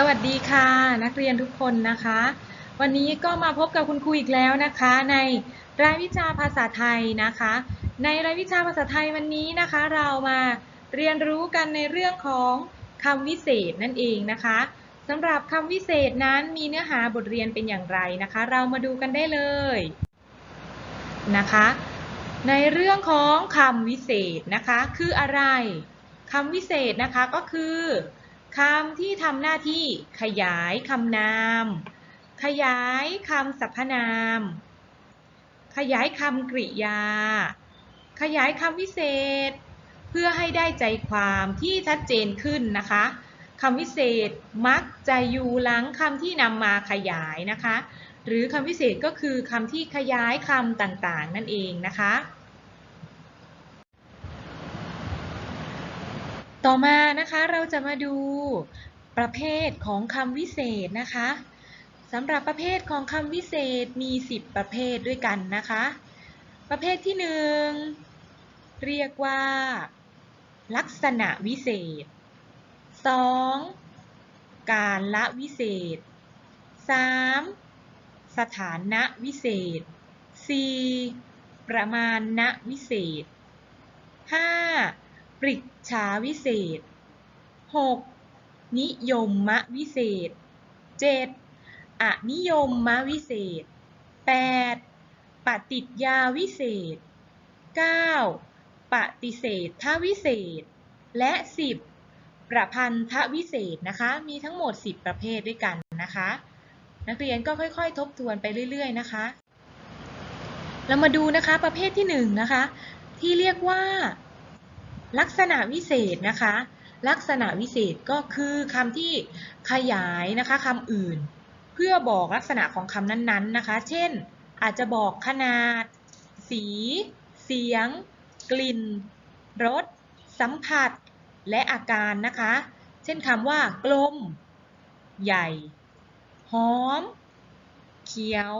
สวัสดีค่ะ นักเรียนทุกคนนะคะ วันนี้ก็มาพบกับคุณครูอีกแล้วนะคะ ในรายวิชาภาษาไทยนะคะ ในรายวิชาภาษาไทยวันนี้นะคะ เรามาเรียนรู้กันในเรื่องของคำวิเศษนั่นเองนะคะสำหรับคำวิเศษนั้นมีเนื้อหาบทเรียนเป็นอย่างไรนะคะ เรามาดูกันได้เลยนะคะ ในเรื่องของคำวิเศษนะคะ คืออะไรคำวิเศษนะคะก็คือ คำที่ทำหน้าที่ขยายคำนาม ขยายคำสรรพนาม ขยายคำกริยา ขยายคำวิเศษ เพื่อให้ได้ใจความที่ชัดเจนขึ้นนะคะคำวิเศษมักจะอยู่หลังคำที่นำมาขยายนะคะ หรือคำวิเศษก็คือคำที่ขยายคำต่างๆ นั่นเองนะคะ ต่อมานะคะเราจะมาดูประเภทของคำวิเศษนะคะสำหรับประเภทของคำวิเศษมี 10 ประเภทด้วยกันนะคะ ประเภทที่ 1 เรียกว่า ลักษณะวิเศษ 2. การละวิเศษ 3. สถานะวิเศษ 4. ประมาณณวิเศษ 5. ปริจฉาวิเศษ 6. นิยมมะวิเศษ 7. อนิยมมะวิเศษ 8. ปฏิจยาวิเศษ 9. ปฏิเสธทวิเศษ และ 10. ประพันธวิเศษนะคะ มีทั้งหมด 10 ประเภทด้วยกันนะคะ นักเรียนก็ค่อยๆ ทบทวนไปเรื่อยๆ นะคะ เรามาดูนะคะประเภทที่1นะคะ ที่เรียกว่า ลักษณะวิเศษนะคะ ลักษณะวิเศษก็คือคำที่ขยายนะคะคำอื่น เพื่อบอกลักษณะของคำนั้นๆนะคะ เช่น อาจจะบอกขนาด สี เสียง กลิ่น รส สัมผัส และอาการนะคะ เช่นคำว่า กลม ใหญ่ หอม เขียว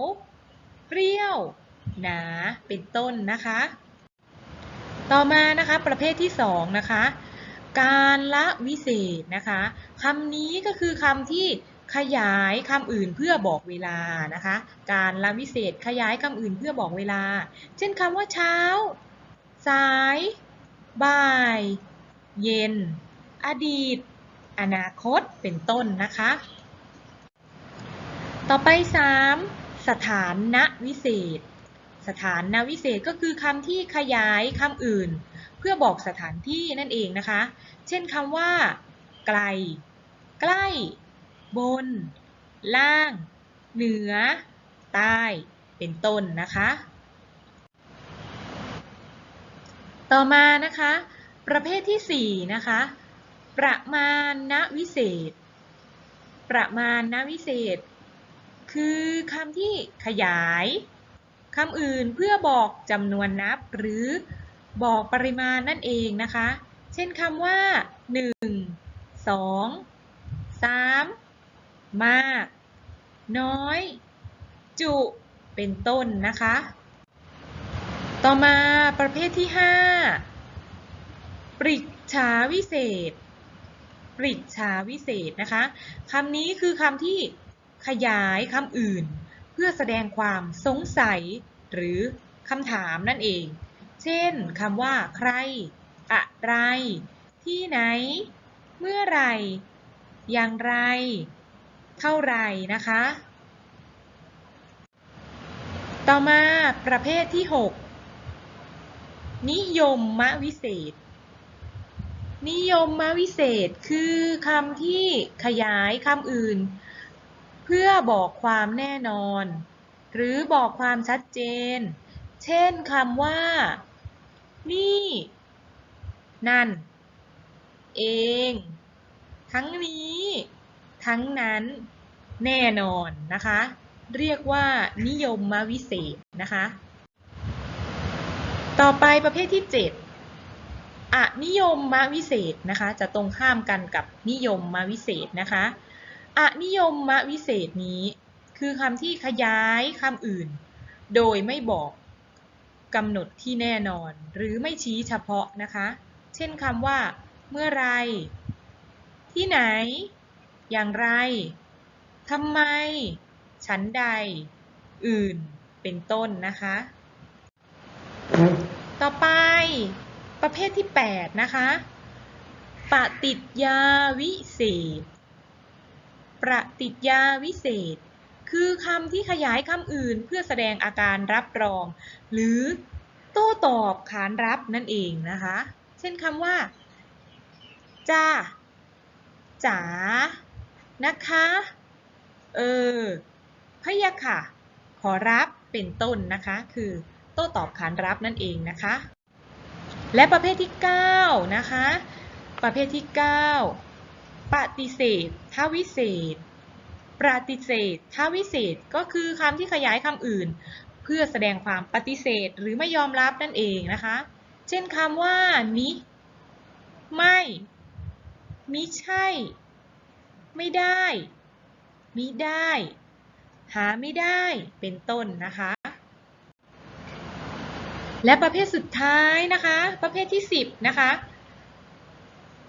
เปรี้ยว หนา เป็นต้นนะคะ ต่อมานะคะประเภทที่2นะคะการละวิเศษนะคะคำนี้ก็คือคำที่ขยายคำอื่นเพื่อบอกเวลานะคะ การละวิเศษขยายคำอื่นเพื่อบอกเวลา เช่นคำว่าเช้า สาย บ่าย เย็น อดีต อนาคตเป็นต้นนะคะ ต่อไป 3. สถานะวิเศษ สถานะวิเศษก็คือคำที่ขยายคำอื่น เพื่อบอกสถานที่นั่นเองนะคะ เช่นคำว่า ไกล ใกล้ บน ล่าง เหนือ ใต้ เป็นต้นนะคะ ต่อมานะคะ ประเภทที่ 4 นะคะ ประมาณณวิเศษ ประมาณณวิเศษ คือคำที่ขยาย คำอื่นเพื่อบอกจำนวนนับหรือบอกปริมาณนั่นเองนะคะ เช่นคำว่า 1 2 3 มาก น้อย จุเป็นต้นนะคะ ต่อมาประเภทที่ 5 ปริจฉาวิเศษ ปริจฉาวิเศษนะคะคำนี้คือคำที่ขยายคำอื่น พื่อแสดงความสงสัย หรือคำถามนั่นเอง เช่นคำว่า ใคร อะไร ที่ไหน เมื่อไร อย่างไร เท่าไรนะคะ ต่อมาประเภทที่ 6 นิยมมะวิเศษ นิยมมะวิเศษคือคำที่ขยายคำอื่น เพื่อบอกความแน่นอน หรือบอกความชัดเจน เช่นคำว่า นี่ นั่น เอง ทั้งนี้ ทั้งนั้น แน่นอนนะคะ เรียกว่านิยมมวิเศษนะคะ ต่อไปประเภทที่ 7อนิยมมวิเศษนะคะ จะตรงข้ามกันกับนิยมมวิเศษนะคะ อนิยมมวิเศษนี้ คือคำที่ขยายคำอื่น โดยไม่บอกกำหนดที่แน่นอน หรือไม่ชี้เฉพาะนะคะ เช่นคำว่า เมื่อไร ที่ไหน อย่างไรทำไม ฉันใด อื่น เป็นต้นนะคะ ต่อไป ประเภทที่ 8 นะคะ ปฏิจยาวิเศษ ประติยาวิเศษ คือคำที่ขยายคำอื่นเพื่อแสดงอาการรับรอง หรือโต้ตอบขานรับนั่นเองนะคะ เช่นคำว่าจ้าจ๋านะคะ เออพะยะค่ะ ขอรับเป็นต้นนะคะ คือโต้ตอบขานรับนั่นเองนะคะ และประเภทที่ 9 นะคะ ประเภทที่ 9 ปฏิเสธถ้าวิเศษปฏิเสธถ้าวิเศษก็คือคำที่ขยายคำอื่น เพื่อแสดงความปฏิเสธหรือไม่ยอมรับนั่นเองนะคะ เช่นคำว่ามิไม่มิใช่ ไม่ได้มิได้ หาไม่ได้เป็นต้นนะคะ และประเภทสุดท้ายนะคะ ประเภทที่ 10 นะคะ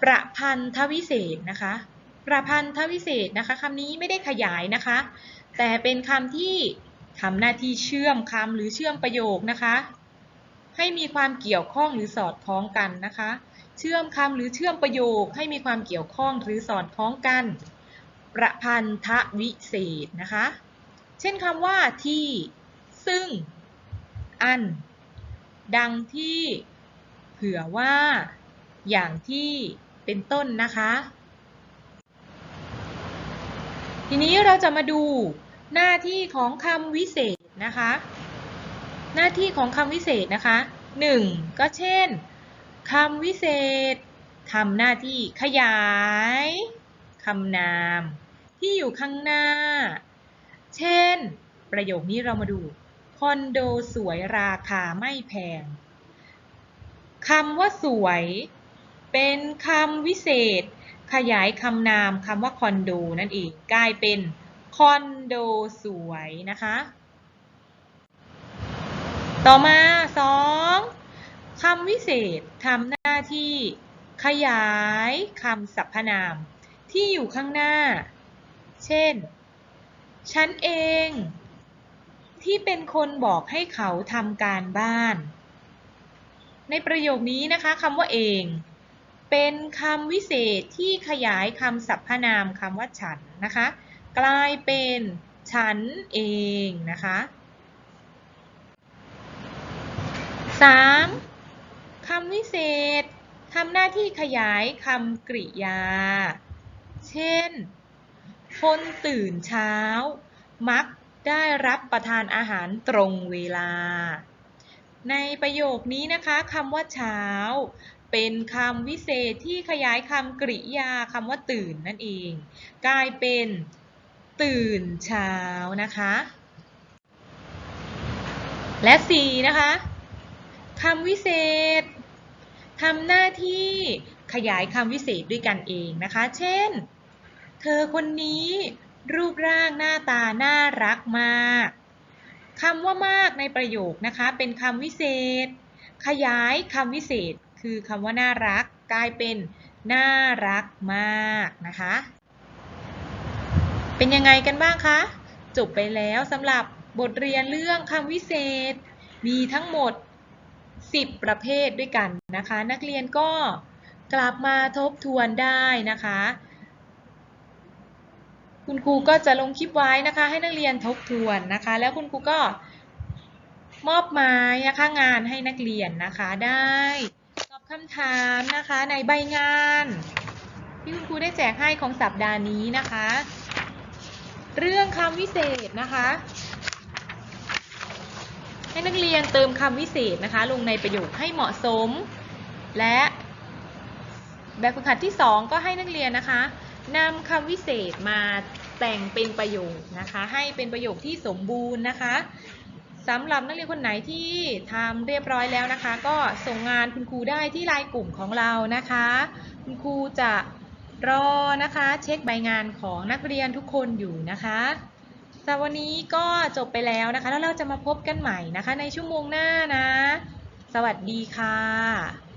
ประพันธวิเศษนะคะ ประพันธวิเศษนะคะคำนี้ไม่ได้ขยายนะคะ แต่เป็นคำที่ทำหน้าที่เชื่อมคำหรือเชื่อมประโยคนะคะ ให้มีความเกี่ยวข้องหรือสอดคล้องกันนะคะ เชื่อมคำหรือเชื่อมประโยค ให้มีความเกี่ยวข้องหรือสอดคล้องกัน ประพันธวิเศษนะคะ เช่นคำว่าที่ ซึ่ง อัน ดังที่ เผื่อว่า อย่างที่ เป็นต้นนะคะ ทีนี้เราจะมาดูหน้าที่ของคำวิเศษนะคะ หน้าที่ของคำวิเศษนะคะ 1. ก็เช่นคำวิเศษทำหน้าที่ขยายคำนามที่อยู่ข้างหน้า เช่น ประโยคนี้เรามาดู คอนโดสวยราคาไม่แพงคำว่าสวย เป็นคำวิเศษ ขยายคำนามคำว่าคอนโดนั่นเองกลายเป็นคอนโดสวยนะคะ ต่อมา 2. คำวิเศษทำหน้าที่ขยายคำสรรพนามที่อยู่ข้างหน้า เช่น ฉันเอง ที่เป็นคนบอกให้เขาทำการบ้าน ในประโยคนี้นะคะคำว่าเอง เป็นคำวิเศษที่ขยายคำสรรพนามคำว่าฉันนะคะ กลายเป็นฉันเองนะคะ 3. คำวิเศษทำหน้าที่ขยายคำกริยา เช่น คนตื่นเช้า มักได้รับประทานอาหารตรงเวลา ในประโยคนี้นะคะคำว่าเช้า เป็นคำวิเศษที่ขยายคำกริยาคำว่าตื่นนั่นเอง กลายเป็นตื่นเช้านะคะ และ 4 นะคะคำวิเศษทำหน้าที่ขยายคำวิเศษด้วยกันเองนะคะ เช่น เธอคนนี้รูปร่างหน้าตาน่ารักมากคำว่ามากในประโยคนะคะ เป็นคำวิเศษ ขยายคำวิเศษ คือคำว่าน่ารักกลายเป็นน่ารักมากนะคะ เป็นยังไงกันบ้างคะ จบไปแล้วสำหรับบทเรียนเรื่องคำวิเศษ มีทั้งหมด 10 ประเภทด้วยกันนะคะ นักเรียนก็กลับมาทบทวนได้นะคะ คุณครูก็จะลงคลิปไว้นะคะ ให้นักเรียนทบทวนนะคะ แล้วคุณครูก็มอบหมายนะคะงานให้นักเรียนนะคะได้ คำถามนะคะในใบงาน ที่คุณครูได้แจกให้ของสัปดาห์นี้นะคะ เรื่องคำวิเศษนะคะ ให้นักเรียนเติมคำวิเศษนะคะ ลงในประโยคให้เหมาะสม และแบบฝึกหัดที่ 2 ก็ให้นักเรียนนะคะนำคำวิเศษมาแต่งเป็นประโยคนะคะ ให้เป็นประโยคที่สมบูรณ์นะคะ สำหรับนักเรียนคนไหนที่ทำเรียบร้อยแล้วนะคะ ก็ส่งงานคุณครูได้ที่ไลน์กลุ่มของเรานะคะ คุณครูจะรอนะคะ เช็คใบงานของนักเรียนทุกคนอยู่นะคะสำหรับวันนี้ก็จบไปแล้วนะคะ แล้วเราจะมาพบกันใหม่นะคะ ในชั่วโมงหน้านะ สวัสดีค่ะ